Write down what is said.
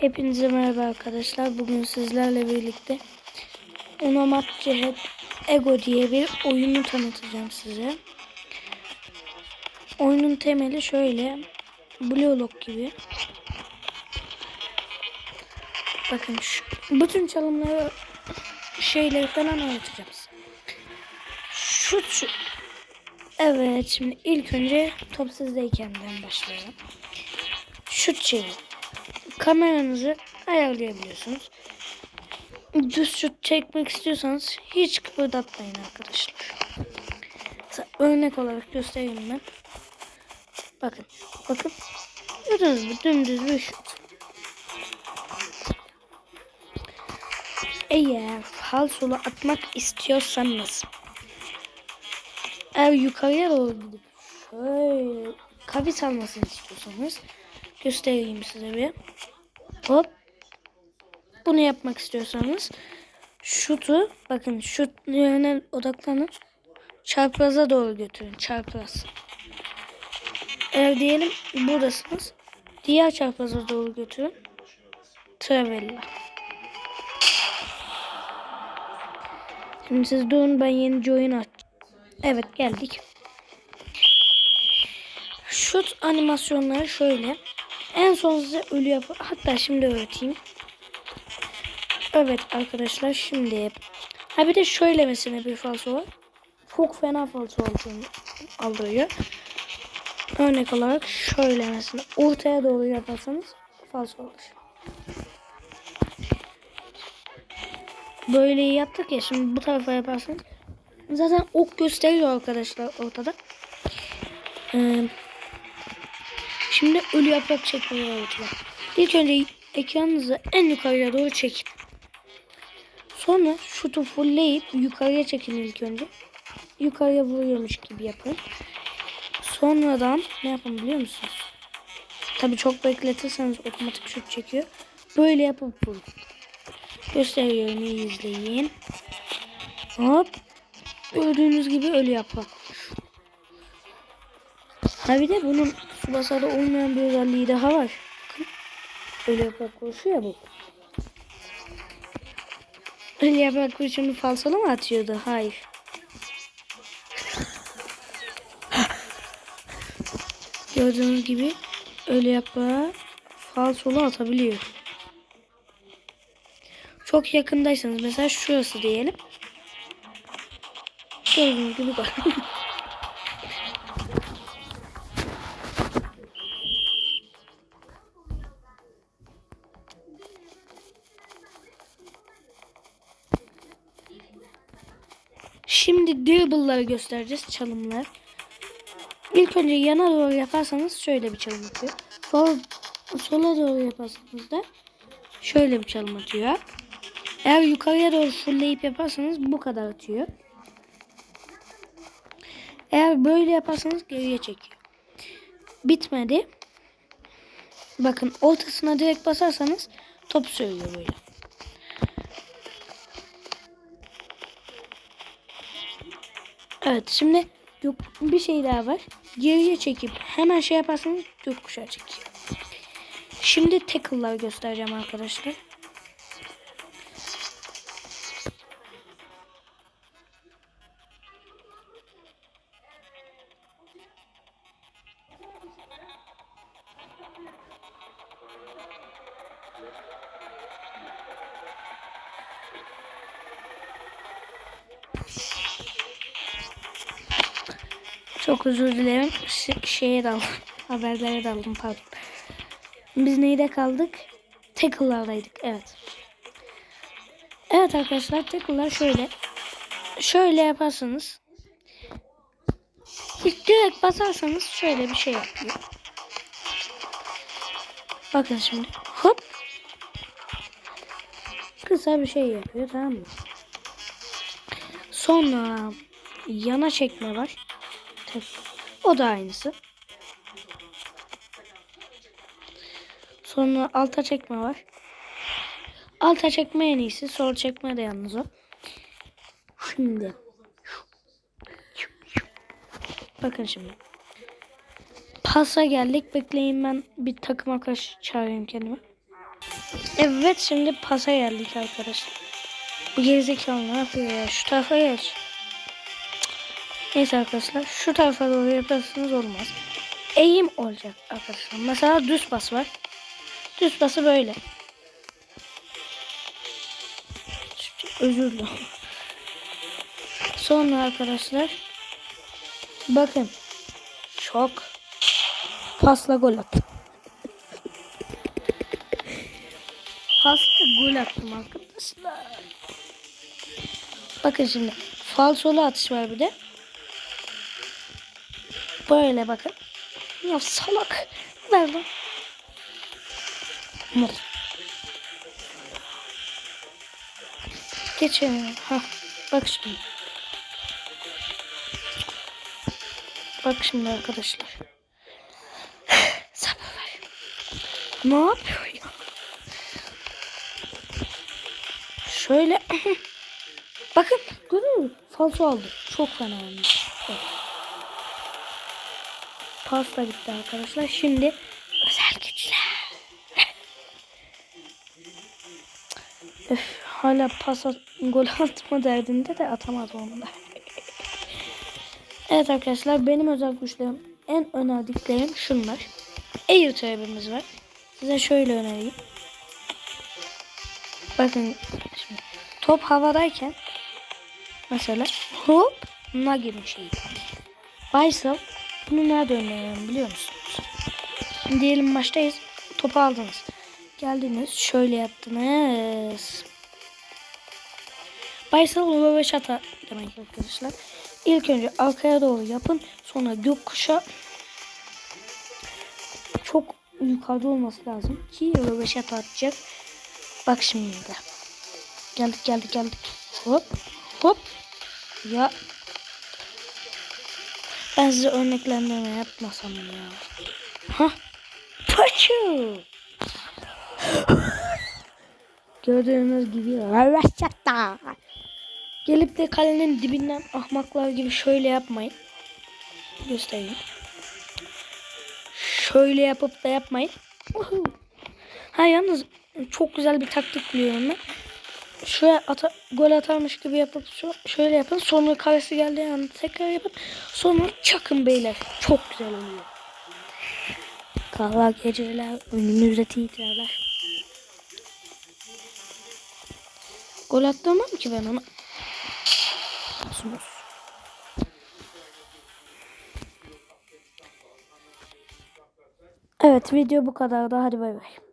Hepinize merhaba arkadaşlar. Bugün sizlerle birlikte Unamat Cihet Ego diye bir oyunu tanıtacağım size. Oyunun temeli şöyle. Bluelog gibi. Bakın şu, bütün çalımları şeyleri falan anlatacağım size. Şut şu. Evet şimdi ilk önce top sizdeyken'den başlayalım. Şut çevir kameranızı ayarlayabiliyorsunuz. Düz şut çekmek istiyorsanız hiç kıpırdatmayın arkadaşlar. Mesela örnek olarak göstereyim ben. Bakın. Bakın. Gördünüz mü? Dümdüz bir şut. Eğer falsolu atmak istiyorsanız eğer yukarıya doğru gidip şöyle kavis almasını istiyorsanız göstereyim size bir. Hop. Bunu yapmak istiyorsanız şutu bakın şut yöne odaklanın. Çarpraza doğru götürün. Çapraz. Eğer diyelim buradasınız. Diğer çarpraza doğru götürün. Travella. Şimdi siz durun ben yeni oyun aç. Evet geldik. Şut animasyonları şöyle. En son size ölü yap. Hatta şimdi öğreteyim. Evet arkadaşlar şimdi. Ha bir de şöyle mesela bir falso var. Çok fena falso aldırıyor. Örnek olarak şöyle mesela ortaya doğru yaparsanız falso olur. Böyle yaptık ya şimdi bu tarafa yaparsanız zaten ok gösteriyor arkadaşlar ortada. Ee, Şimdi ölü yaprak çekmeyi öğreteceğim. İlk önce ekranınızı en yukarıya doğru çekin. Sonra şutu fullleyip yukarıya çekin ilk önce. Yukarıya vuruyormuş gibi yapın. Sonradan ne yapın biliyor musunuz? Tabi çok bekletirseniz otomatik şut çekiyor. Böyle yapıp vurun. Gösteriyorum iyi izleyin. Hop. Gördüğünüz gibi ölü yaprak. Ha bir de bunun Tsubasa'da olmayan bir özelliği daha var. Öyle yaprak kurşu ya bu. Öyle yaprak kurşunu falsolu mu atıyordu? Hayır. Gördüğünüz gibi öyle yaprağı falsolu atabiliyor. Çok yakındaysanız mesela şurası diyelim. Gördüğünüz gibi bak. Şimdi dribble'ları göstereceğiz çalımlar. İlk önce yana doğru yaparsanız şöyle bir çalım atıyor. Sol, sola doğru yaparsanız da şöyle bir çalım atıyor. Eğer yukarıya doğru fullleyip yaparsanız bu kadar atıyor. Eğer böyle yaparsanız geriye çekiyor. Bitmedi. Bakın ortasına direkt basarsanız top söylüyor böyle. Evet şimdi yok bir şey daha var. Geriye çekip hemen şey yaparsanız gökkuşağı çekiyor. Şimdi tackle'lar göstereceğim arkadaşlar. Çok özür dilerim. Şeye daldım. Haberlere daldım pardon. Biz neyde kaldık? Tackle'lardaydık. Evet. Evet arkadaşlar tackle'lar şöyle. Şöyle yaparsanız hiç direkt basarsanız şöyle bir şey yapıyor. Bakın şimdi. Hop. Kısa bir şey yapıyor tamam mı? Sonra yana çekme var. O da aynısı. Sonra alta çekme var. Alta çekme en iyisi. Sol çekme de yalnız o. Şimdi. Bakın şimdi. Pasa geldik. Bekleyin ben bir takım arkadaş çağırayım kendime. Evet şimdi pasa geldik arkadaşlar. Bu gerizekalı ne yapıyor ya? Şu tarafa geç. Neyse arkadaşlar şu tarafa doğru yaparsanız olmaz. Eğim olacak arkadaşlar. Mesela düz pas var. Düz pası böyle. Özür dilerim. Sonra arkadaşlar bakın çok pasla gol attım. Pasla gol attım arkadaşlar. Bakın şimdi falsolu atış var bir de. Böyle bakın. Ya salak. Ver lan. Mut. Geçemiyorum. Ha. Bak şimdi. Bak şimdi arkadaşlar. Sabır ver. Ne yapıyor ya? Şöyle. Bakın görüyor musun? Falso aldı. Çok fena olmuş. Pas da bitti arkadaşlar. Şimdi özel güçler. Öf, hala pas at, gol atma derdinde de atamadı onu da. evet arkadaşlar benim özel güçlerim en önerdiklerim şunlar. Air türevimiz var. Size şöyle önereyim. Bakın şimdi top havadayken mesela hop na gibi şey. Baysal bunu nerede öneriyorum biliyor musunuz? Diyelim maçtayız. Topu aldınız. Geldiniz. Şöyle yaptınız. Baysal ulu ve şata demek arkadaşlar. İlk önce arkaya doğru yapın. Sonra gökkuşağı çok yukarıda olması lazım ki şata atacak. Bak şimdi. Geldik geldik geldik. Hop hop. Ya ben size örneklendirme yapmasam ya. Ha? Paçu. Gördüğünüz gibi Ravaşata. Gelip de kalenin dibinden ahmaklar gibi şöyle yapmayın. Göstereyim. Şöyle yapıp da yapmayın. Ha yalnız çok güzel bir taktik biliyorum ben. Şöyle ata, gol atarmış gibi yapıp şöyle yapın. Sonra karesi geldiği anda tekrar yapın. Sonra çakın beyler. Çok güzel oluyor. Kahva geceler, önümüzde titreler. Gol attamam ki ben ona. Sus. Evet video bu kadar da hadi bay bay.